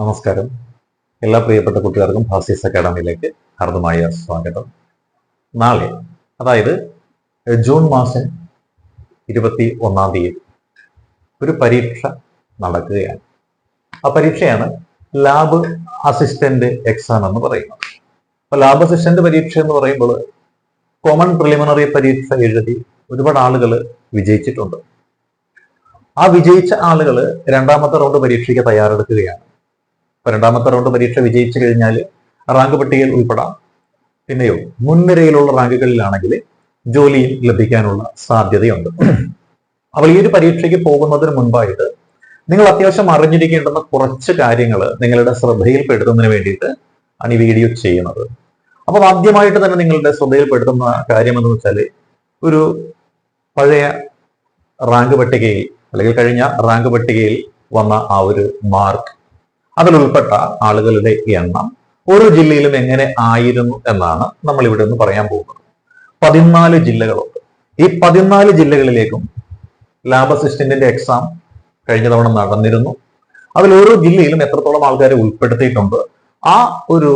നമസ്കാരം. എല്ലാ പ്രിയപ്പെട്ട കുട്ടികൾക്കും ഭാസീസ് അക്കാഡമിയിലേക്ക് ഹർദമായ സ്വാഗതം. നാളെ അതായത് ജൂൺ മാസം ഇരുപത്തി ഒന്നാം തീയതി ഒരു പരീക്ഷ നടക്കുകയാണ്. ആ പരീക്ഷയാണ് ലാബ് അസിസ്റ്റന്റ് എക്സാം എന്ന് പറയുന്നത്. അപ്പൊ ലാബ് അസിസ്റ്റന്റ് പരീക്ഷ എന്ന് പറയുമ്പോൾ കോമൺ പ്രിലിമിനറി പരീക്ഷ എഴുതി ഒരുപാട് ആളുകൾ വിജയിച്ചിട്ടുണ്ട്. ആ വിജയിച്ച ആളുകൾ രണ്ടാമത്തെ റൗണ്ട് പരീക്ഷയ്ക്ക് തയ്യാറെടുക്കുകയാണ്. രണ്ടാമത്തെ റൗണ്ട് പരീക്ഷ വിജയിച്ചു കഴിഞ്ഞാൽ റാങ്ക് പട്ടികയിൽ ഉൾപ്പെടാം. പിന്നെയോ മുൻനിരയിലുള്ള റാങ്കുകളിലാണെങ്കിൽ ജോലിയും ലഭിക്കാനുള്ള സാധ്യതയുണ്ട്. അപ്പോൾ ഈ ഒരു പരീക്ഷയ്ക്ക് പോകുന്നതിന് മുൻപായിട്ട് നിങ്ങൾ അത്യാവശ്യം അറിഞ്ഞിരിക്കേണ്ടുന്ന കുറച്ച് കാര്യങ്ങൾ നിങ്ങളുടെ ശ്രദ്ധയിൽപ്പെടുത്തുന്നതിന് വേണ്ടിയിട്ട് ആണ് ഈ വീഡിയോ ചെയ്യുന്നത്. അപ്പോൾ ആദ്യമായിട്ട് തന്നെ നിങ്ങളുടെ ശ്രദ്ധയിൽപ്പെടുത്തുന്ന കാര്യം എന്ന് വെച്ചാൽ ഒരു പഴയ റാങ്ക് പട്ടികയിൽ അല്ലെങ്കിൽ കഴിഞ്ഞ റാങ്ക് പട്ടികയിൽ വന്ന ആ ഒരു മാർക്ക് അതിൽ ഉൾപ്പെട്ട ആളുകളുടെ എണ്ണം ഓരോ ജില്ലയിലും എങ്ങനെ ആയിരുന്നു എന്നാണ് നമ്മൾ ഇവിടെ നിന്ന് പറയാൻ പോകുന്നത്. പതിനാല് ജില്ലകളുണ്ട്. ഈ പതിനാല് ജില്ലകളിലേക്കും ലാബ് അസിസ്റ്റന്റിന്റെ എക്സാം കഴിഞ്ഞ തവണ നടന്നിരുന്നു. അതിൽ ഓരോ ജില്ലയിലും എത്രത്തോളം ആൾക്കാരെ ഉൾപ്പെടുത്തിയിട്ടുണ്ട് ആ ഒരു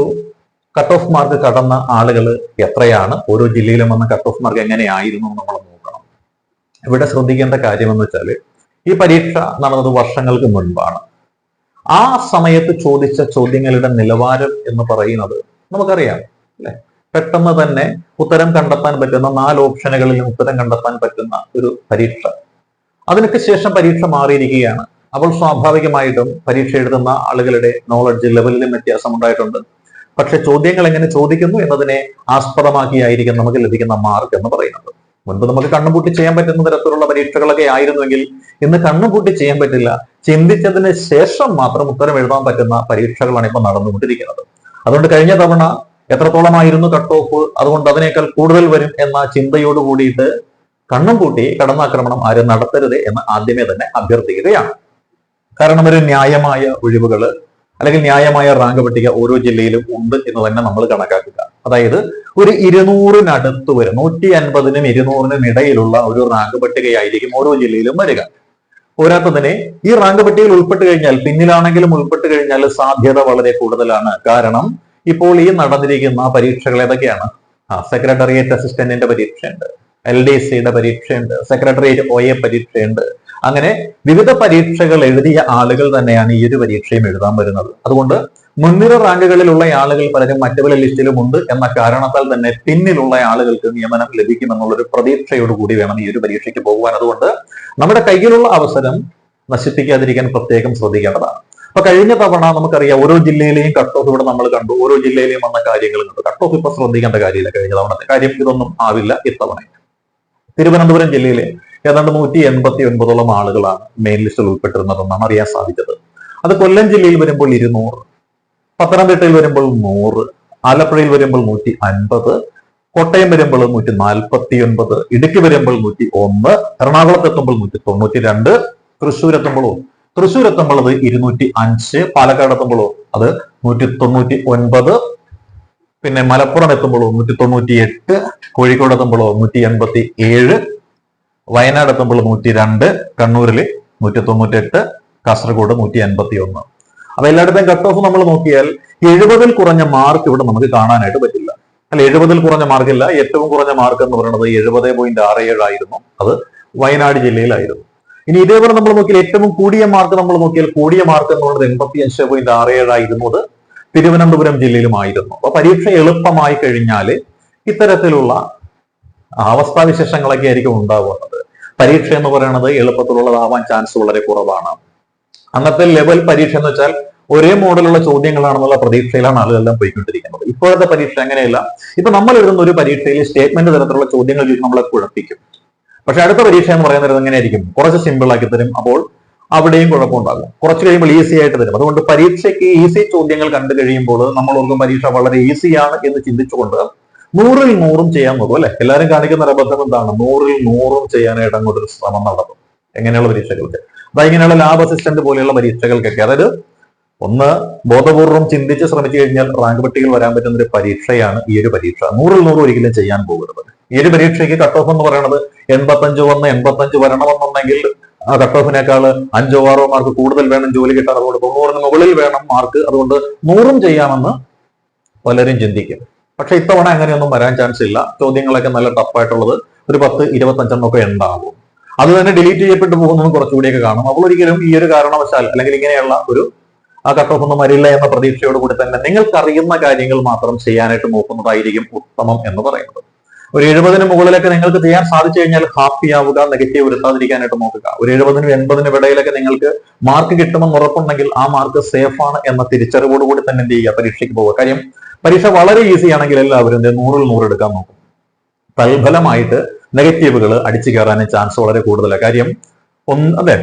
കട്ട് ഓഫ് മാർക്ക് കടന്ന ആളുകൾ എത്രയാണ് ഓരോ ജില്ലയിലും വന്ന കട്ട് ഓഫ് മാർക്ക് എങ്ങനെയായിരുന്നു നമ്മൾ നോക്കണം. ഇവിടെ ശ്രദ്ധിക്കേണ്ട കാര്യം എന്ന് വെച്ചാൽ ഈ പരീക്ഷ നടന്നത് വർഷങ്ങൾക്ക് മുൻപാണ്. ആ സമയത്ത് ചോദിച്ച ചോദ്യങ്ങളുടെ നിലവാരം എന്ന് പറയുന്നത് നമുക്കറിയാം അല്ലെ? പെട്ടെന്ന് തന്നെ ഉത്തരം കണ്ടെത്താൻ പറ്റുന്ന നാല് ഓപ്ഷനുകളിലും ഉത്തരം കണ്ടെത്താൻ പറ്റുന്ന ഒരു പരീക്ഷ. അതിനൊക്കെ ശേഷം പരീക്ഷ മാറിയിരിക്കുകയാണ്. അപ്പോൾ സ്വാഭാവികമായിട്ടും പരീക്ഷ എഴുതുന്ന ആളുകളുടെ നോളജ് ലെവലിലും വ്യത്യാസം ഉണ്ടായിട്ടുണ്ട്. പക്ഷെ ചോദ്യങ്ങൾ എങ്ങനെ ചോദിക്കുന്നു എന്നതിനെ ആസ്പദമാക്കിയായിരിക്കും നമുക്ക് ലഭിക്കുന്ന മാർക്ക് എന്ന് പറയുന്നത്. മുൻപ് നമുക്ക് കണ്ണുപൂട്ടി ചെയ്യാൻ പറ്റുന്ന തരത്തിലുള്ള പരീക്ഷകളൊക്കെ ആയിരുന്നുവെങ്കിൽ ഇന്ന് കണ്ണുപൂട്ടി ചെയ്യാൻ പറ്റില്ല. ചിന്തിച്ചതിന് ശേഷം മാത്രം ഉത്തരം എഴുതാൻ പറ്റുന്ന പരീക്ഷകളാണ് ഇപ്പോൾ നടന്നുകൊണ്ടിരിക്കുന്നത്. അതുകൊണ്ട് കഴിഞ്ഞ തവണ എത്രത്തോളമായിരുന്നു കട്ട് ഓഫ് അതുകൊണ്ട് അതിനേക്കാൾ കൂടുതൽ വരും എന്ന ചിന്തയോട് കൂടിയിട്ട് കണ്ണും കൂട്ടി കടന്നാക്രമണം ആരും നടത്തരുത് എന്ന് ആദ്യമേ തന്നെ അഭ്യർത്ഥിക്കുകയാണ്. കാരണം ഒരു ന്യായമായ ഒഴിവുകൾ അല്ലെങ്കിൽ ന്യായമായ റാങ്ക് പട്ടിക ഓരോ ജില്ലയിലും ഉണ്ട് എന്ന് തന്നെ നമ്മൾ കണക്കാക്കുക. അതായത് ഒരു ഇരുന്നൂറിനടുത്ത് വരും നൂറ്റി അൻപതിനും ഇരുന്നൂറിനും ഇടയിലുള്ള ഒരു റാങ്ക് പട്ടികയായിരിക്കും ഓരോ ജില്ലയിലും വരിക. പോരാത്തതിനെ ഈ റാങ്ക് പട്ടികയിൽ ഉൾപ്പെട്ട് കഴിഞ്ഞാൽ പിന്നിലാണെങ്കിലും ഉൾപ്പെട്ട് കഴിഞ്ഞാൽ സാധ്യത വളരെ കൂടുതലാണ്. കാരണം ഇപ്പോൾ ഈ നടന്നിരിക്കുന്ന പരീക്ഷകൾ ഏതൊക്കെയാണ്? സെക്രട്ടറിയേറ്റ് അസിസ്റ്റന്റിന്റെ പരീക്ഷയുണ്ട്. എൽ ഡി സിയുടെ പരീക്ഷയുണ്ട് സെക്രട്ടേറിയറ്റ് ഒ എ പരീക്ഷയുണ്ട്. അങ്ങനെ വിവിധ പരീക്ഷകൾ എഴുതിയ ആളുകൾ തന്നെയാണ് ഈ ഒരു പരീക്ഷയും എഴുതാൻ വരുന്നത്. അതുകൊണ്ട് മുൻനിര റാങ്കുകളിലുള്ള ആളുകൾ പലരും മറ്റു പല ലിസ്റ്റിലും ഉണ്ട് എന്ന കാരണത്താൽ തന്നെ പിന്നിലുള്ള ആളുകൾക്ക് നിയമനം ലഭിക്കുമെന്നുള്ളൊരു പ്രതീക്ഷയോടുകൂടി വേണം ഈ ഒരു പരീക്ഷയ്ക്ക് പോകുവാൻ. അതുകൊണ്ട് നമ്മുടെ കയ്യിലുള്ള അവസരം നശിപ്പിക്കാതിരിക്കാൻ പ്രത്യേകം ശ്രദ്ധിക്കേണ്ടതാണ്. അപ്പൊ കഴിഞ്ഞ തവണ നമുക്കറിയാം ഓരോ ജില്ലയിലെയും കട്ട് ഓഫ് ഇവിടെ നമ്മൾ കണ്ടു ഓരോ ജില്ലയിലെയും വന്ന കാര്യങ്ങൾ കണ്ടു കട്ട് ഓഫ് ഇപ്പൊ ശ്രദ്ധിക്കേണ്ട കാര്യമില്ല. കഴിഞ്ഞ തവണത്തെ കാര്യം ഇതൊന്നും ആവില്ല ഇത്തവണ തിരുവനന്തപുരം ജില്ലയിലെ ഏതാണ്ട് നൂറ്റി എൺപത്തി ഒൻപതോളം ആളുകളാണ് മെയിൻ ലിസ്റ്റിൽ ഉൾപ്പെട്ടിരുന്നതെന്നാണ് അറിയാൻ സാധിച്ചത്. അത് കൊല്ലം ജില്ലയിൽ വരുമ്പോൾ ഇരുന്നൂറ് പത്തനംതിട്ടയിൽ വരുമ്പോൾ നൂറ് ആലപ്പുഴയിൽ വരുമ്പോൾ നൂറ്റി അൻപത് കോട്ടയം വരുമ്പോൾ നൂറ്റി നാൽപ്പത്തി ഒൻപത് ഇടുക്കി വരുമ്പോൾ നൂറ്റി ഒന്ന് എറണാകുളത്ത് എത്തുമ്പോൾ നൂറ്റി തൊണ്ണൂറ്റി രണ്ട് തൃശ്ശൂർ എത്തുമ്പോഴോ തൃശ്ശൂർ എത്തുമ്പോൾ അത് ഇരുന്നൂറ്റി അഞ്ച് പാലക്കാട് എത്തുമ്പോഴോ അത് നൂറ്റി തൊണ്ണൂറ്റി ഒൻപത് പിന്നെ മലപ്പുറം എത്തുമ്പോൾ നൂറ്റി തൊണ്ണൂറ്റി എട്ട് കോഴിക്കോട് എത്തുമ്പോൾ നൂറ്റി എൺപത്തി ഏഴ് വയനാട് എത്തുമ്പോൾ നൂറ്റി രണ്ട് കണ്ണൂരിൽ നൂറ്റി തൊണ്ണൂറ്റി എട്ട് കാസർഗോഡ് നൂറ്റി അൻപത്തി ഒന്ന് അപ്പൊ എല്ലായിടത്തും കട്ട് ഓഫ് നമ്മൾ നോക്കിയാൽ എഴുപതിൽ കുറഞ്ഞ മാർക്ക് ഇവിടെ നമുക്ക് കാണാനായിട്ട് പറ്റില്ല. അല്ല എഴുപതിൽ കുറഞ്ഞ മാർക്കില്ല ഏറ്റവും കുറഞ്ഞ മാർക്ക് എന്ന് പറയുന്നത് എഴുപത് പോയിന്റ് ആറ് ഏഴ് ആയിരുന്നു. അത് വയനാട് ജില്ലയിലായിരുന്നു. ഇനി ഇതേപോലെ നമ്മൾ നോക്കിയാൽ ഏറ്റവും കൂടിയ മാർക്ക് നമ്മൾ നോക്കിയാൽ കൂടിയ മാർക്ക് എന്ന് പറയുന്നത് എൺപത്തി അഞ്ച് പോയിന്റ് ആറ് ഏഴ് ആയിരുന്നു. അത് തിരുവനന്തപുരം ജില്ലയിലുമായിരുന്നു. അപ്പൊ പരീക്ഷ എളുപ്പമായി കഴിഞ്ഞാൽ ഇത്തരത്തിലുള്ള അവസ്ഥാവിശേഷങ്ങളൊക്കെ ആയിരിക്കും ഉണ്ടാകുന്നത് പരീക്ഷ എന്ന് പറയുന്നത് എളുപ്പത്തിലുള്ളതാവാൻ ചാൻസ് വളരെ കുറവാണ്. അന്നത്തെ ലെവൽ പരീക്ഷ എന്ന് വെച്ചാൽ ഒരേ മോഡലുള്ള ചോദ്യങ്ങളാണെന്നുള്ള പ്രതീക്ഷയിലാണ് ആളുകളെല്ലാം പോയിക്കൊണ്ടിരിക്കുന്നത്. ഇപ്പോഴത്തെ പരീക്ഷ അങ്ങനെയല്ല. ഇപ്പൊ നമ്മൾ എഴുതുന്ന ഒരു പരീക്ഷയിൽ സ്റ്റേറ്റ്മെന്റ് തരത്തിലുള്ള ചോദ്യങ്ങൾ നമ്മളെ കുഴപ്പിക്കും. പക്ഷെ അടുത്ത പരീക്ഷ എന്ന് പറയുന്നത് എങ്ങനെയായിരിക്കും? കുറച്ച് സിമ്പിൾ ആക്കി തരും. അപ്പോൾ അവിടെയും കുഴപ്പമുണ്ടാകും. കുറച്ച് കഴിയുമ്പോൾ ഈസി ആയിട്ട് തരും അതുകൊണ്ട് പരീക്ഷയ്ക്ക് ഈസി ചോദ്യങ്ങൾ കണ്ടു കഴിയുമ്പോൾ നമ്മൾ ഓർക്കും പരീക്ഷ വളരെ ഈസിയാണ് എന്ന് ചിന്തിച്ചുകൊണ്ട് നൂറിൽ നൂറും ചെയ്യാൻ നോക്കും അല്ലെ? എല്ലാവരും കാണിക്കുന്ന അബദ്ധം എന്താണ്? നൂറിൽ നൂറും ചെയ്യാനായിട്ട് അങ്ങോട്ടൊരു ശ്രമം നടത്തും. എങ്ങനെയുള്ള പരീക്ഷകൾക്ക്? അതായത് ഇങ്ങനെയുള്ള ലാബ് അസിസ്റ്റന്റ് പോലെയുള്ള പരീക്ഷകൾക്കൊക്കെ. അതായത് ഒന്ന് ബോധപൂർവം ചിന്തിച്ച് ശ്രമിച്ചു കഴിഞ്ഞാൽ റാങ്ക് പട്ടികയിൽ വരാൻ പറ്റുന്ന ഒരു പരീക്ഷയാണ് ഈ ഒരു പരീക്ഷ. നൂറിൽ നൂറ് ഒരിക്കലും ചെയ്യാൻ പോകരുത്. ഈ ഒരു പരീക്ഷയ്ക്ക് കട്ട് ഓഫ് എന്ന് പറയുന്നത് എൺപത്തഞ്ച് വന്ന് എൺപത്തഞ്ച് വരണമെന്നുണ്ടെങ്കിൽ ആ കട്ട് ഓഫിനേക്കാൾ അഞ്ചോ ആറോ മാർക്ക് കൂടുതൽ വേണം ജോലി കിട്ടാൻ. അതുകൊണ്ട് തൊണ്ണൂറിന് മുകളിൽ വേണം മാർക്ക് അതുകൊണ്ട് നൂറും ചെയ്യാമെന്ന് പലരും ചിന്തിക്കും പക്ഷെ ഇത്തവണ അങ്ങനെയൊന്നും വരാൻ ചാൻസ് ഇല്ല. ചോദ്യങ്ങളൊക്കെ നല്ല ടഫായിട്ടുള്ളത് ഒരു പത്ത് ഇരുപത്തഞ്ചെണ്ണം ഒക്കെ ഉണ്ടാകും അത് തന്നെ ഡിലീറ്റ് ചെയ്യപ്പെട്ടു പോകുന്നതും കുറച്ചുകൂടിയൊക്കെ കാണും. അപ്പോൾ ഒരിക്കലും ഈ ഒരു കാരണവശാൽ അല്ലെങ്കിൽ ഇങ്ങനെയുള്ള ഒരു ആ കട്ട് ഓഫ് ഒന്നും വരില്ല എന്ന പ്രതീക്ഷയോടുകൂടി തന്നെ നിങ്ങൾക്കറിയുന്ന കാര്യങ്ങൾ മാത്രം ചെയ്യാനായിട്ട് നോക്കുന്നതായിരിക്കും ഉത്തമം എന്ന് പറയുന്നത്. ഒരു എഴുപതിന് മുകളിലൊക്കെ നിങ്ങൾക്ക് ചെയ്യാൻ സാധിച്ചു കഴിഞ്ഞാൽ ഹാപ്പി ആവുക നെഗറ്റീവ് വരുത്താതിരിക്കാനായിട്ട് നോക്കുക. ഒരു എഴുപതിനും എൺപതിനും ഇടയിലൊക്കെ നിങ്ങൾക്ക് മാർക്ക് കിട്ടുമെന്ന് ഉറപ്പുണ്ടെങ്കിൽ ആ മാർക്ക് സേഫ് ആണ് എന്ന തിരിച്ചറിവോടുകൂടി തന്നെ എന്ത് ചെയ്യുക? പരീക്ഷയ്ക്ക് പോവുക. കാര്യം പരീക്ഷ വളരെ ഈസി ആണെങ്കിൽ എല്ലാവരും നൂറിൽ നൂറ് എടുക്കാൻ നോക്കും. തൽഫലമായിട്ട് നെഗറ്റീവുകൾ അടിച്ചു കയറാനും ചാൻസ് വളരെ കൂടുതലാണ് കാര്യം ഒന്ന് അതെ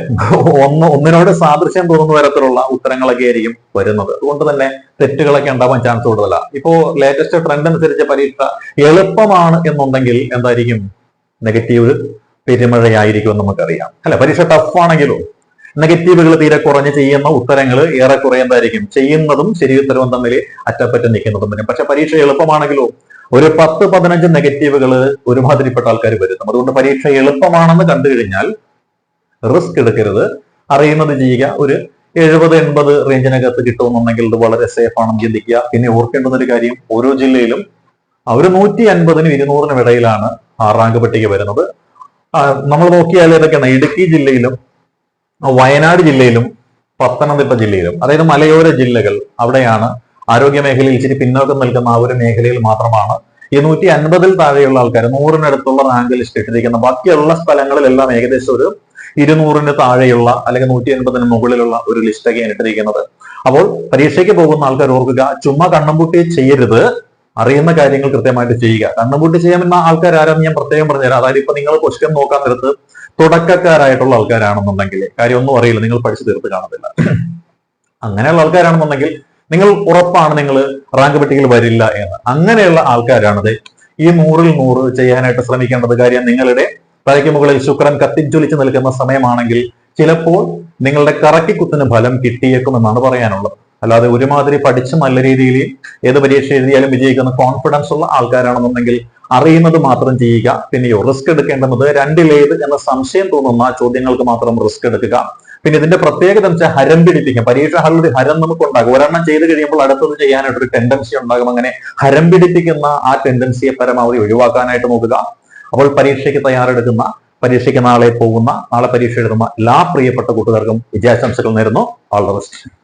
ഒന്ന് ഒന്നിനോട് സാദൃശ്യം തോന്നുന്ന തരത്തിലുള്ള ഉത്തരങ്ങളൊക്കെ ആയിരിക്കും വരുന്നത്. അതുകൊണ്ട് തന്നെ തെറ്റുകളൊക്കെ ഉണ്ടാവാൻ ചാൻസ് കൂടുതലാണ് ഇപ്പോ ലേറ്റസ്റ്റ് ട്രെൻഡ് അനുസരിച്ച് പരീക്ഷ എളുപ്പമാണ് എന്നുണ്ടെങ്കിൽ എന്തായിരിക്കും? നെഗറ്റീവ് പെരുമഴയായിരിക്കും എന്ന് നമുക്കറിയാം. അല്ല? പരീക്ഷ ടഫ് ആണെങ്കിലോ നെഗറ്റീവുകൾ തീരെ കുറഞ്ഞ് ചെയ്യുന്ന ഉത്തരങ്ങൾ ഏറെക്കുറെ എന്തായിരിക്കും? ചെയ്യുന്നതും ശരി ഉത്തരവും തമ്മിൽ അറ്റപ്പറ്റം നിൽക്കുന്നതും വരും പക്ഷെ പരീക്ഷ എളുപ്പമാണെങ്കിലോ ഒരു പത്ത് പതിനഞ്ച് നെഗറ്റീവുകൾ ഒരുമാതിരിപ്പെട്ട ആൾക്കാർ വരുത്തും അതുകൊണ്ട് പരീക്ഷ എളുപ്പമാണെന്ന് കണ്ടു കഴിഞ്ഞാൽ റിസ്ക് എടുക്കരുത്. അറിയുന്നത് ചെയ്യുക. ഒരു എഴുപത് എൺപത് റേഞ്ചിനകത്ത് കിട്ടുമെന്നുണ്ടെങ്കിൽ ഇത് വളരെ സേഫ് ആണെന്ന് ചിന്തിക്കുക. പിന്നെ ഓർക്കേണ്ടുന്ന ഒരു കാര്യം ഓരോ ജില്ലയിലും ഒരു നൂറ്റി അൻപതിനും ഇരുന്നൂറിനും ഇടയിലാണ് റാങ്ക് പട്ടിക വരുന്നത്. നമ്മൾ നോക്കിയാൽ ഏതൊക്കെയാണ് ഇടുക്കി ജില്ലയിലും വയനാട് ജില്ലയിലും പത്തനംതിട്ട ജില്ലയിലും. അതായത് മലയോര ജില്ലകൾ അവിടെയാണ് ആരോഗ്യ മേഖലയിൽ ഇച്ചിരി പിന്നോക്കം നിൽക്കുന്ന ആ ഒരു മേഖലയിൽ മാത്രമാണ്. ഈ നൂറ്റി അൻപതിൽ താഴെയുള്ള ആൾക്കാർ നൂറിനടുത്തുള്ള റാങ്ക് ലിസ്റ്റ് ഇട്ടിരിക്കുന്ന ബാക്കിയുള്ള സ്ഥലങ്ങളിലെല്ലാം ഏകദേശം ഒരു ഇരുന്നൂറിന് താഴെയുള്ള അല്ലെങ്കിൽ നൂറ്റി അൻപതിന് മുകളിലുള്ള ഒരു ലിസ്റ്റൊക്കെയാണ് ഇട്ടിരിക്കുന്നത്. അപ്പോൾ പരീക്ഷയ്ക്ക് പോകുന്ന ആൾക്കാർ ഓർക്കുക ചുമ്മാ കണ്ണുംപൂട്ടി ചെയ്യരുത്. അറിയുന്ന കാര്യങ്ങൾ കൃത്യമായിട്ട് ചെയ്യുക. കണ്ണുംപൂട്ടി ചെയ്യാമെന്ന ആൾക്കാർ ആരാന്ന് ഞാൻ പ്രത്യേകം പറഞ്ഞുതരാം. അതായത് ഇപ്പൊ നിങ്ങൾ ക്വസ്റ്റ്യൻ നോക്കാൻ നേരത്ത് തുടക്കക്കാരായിട്ടുള്ള ആൾക്കാരാണെന്നുണ്ടെങ്കിൽ കാര്യമൊന്നും അറിയില്ല. നിങ്ങൾ പഠിച്ചു തീർത്ത് കാണത്തില്ല. അങ്ങനെയുള്ള ആൾക്കാരാണെന്നുണ്ടെങ്കിൽ നിങ്ങൾ ഉറപ്പാണ് നിങ്ങൾ റാങ്ക് പട്ടികയിൽ വരില്ല എന്ന്. അങ്ങനെയുള്ള ആൾക്കാരാണത് ഈ നൂറിൽ നൂറ് ചെയ്യാനായിട്ട് ശ്രമിക്കേണ്ടത്. കാര്യം നിങ്ങളുടെ തലയ്ക്ക് മുകളിൽ ശുക്രൻ കത്തിജ്വലിച്ച് നിൽക്കുന്ന സമയമാണെങ്കിൽ ചിലപ്പോൾ നിങ്ങളുടെ കറക്കിക്കുത്തിന് ഫലം കിട്ടിയേക്കുമെന്നാണ് പറയാനുള്ളത്. അല്ലാതെ ഒരുമാതിരി പഠിച്ച് നല്ല രീതിയിൽ ഏത് പരീക്ഷ എഴുതിയാലും വിജയിക്കുന്ന കോൺഫിഡൻസ് ഉള്ള ആൾക്കാരാണെന്നുണ്ടെങ്കിൽ അറിയുന്നത് മാത്രം ചെയ്യുക പിന്നെയോ റിസ്ക് എടുക്കേണ്ടുന്നത് രണ്ടിലേത് എന്ന സംശയം തോന്നുന്ന ചോദ്യങ്ങൾക്ക് മാത്രം റിസ്ക് എടുക്കുക. പിന്നെ ഇതിന്റെ പ്രത്യേകത എന്ന് വെച്ചാൽ ഹരം പിടിപ്പിക്കും പരീക്ഷ ഹാളിൽ ഒരു ഹരം നമുക്ക് ഉണ്ടാകും. ഒരെണ്ണം ചെയ്ത് കഴിയുമ്പോൾ അടുത്തത് ചെയ്യാനായിട്ട് ഒരു ടെൻഡൻസി ഉണ്ടാകും. അങ്ങനെ ഹരം പിടിപ്പിക്കുന്ന ആ ടെൻഡൻസിയെ പരമാവധി ഒഴിവാക്കാനായിട്ട് നോക്കുക. അപ്പോൾ പരീക്ഷയ്ക്ക് തയ്യാറെടുക്കുന്ന പരീക്ഷയ്ക്ക് നാളെ പോകുന്ന നാളെ പരീക്ഷ എഴുതുന്ന എല്ലാ പ്രിയപ്പെട്ട കൂട്ടുകാർക്കും വിജയാശംസകൾ നേരുന്നു. All the best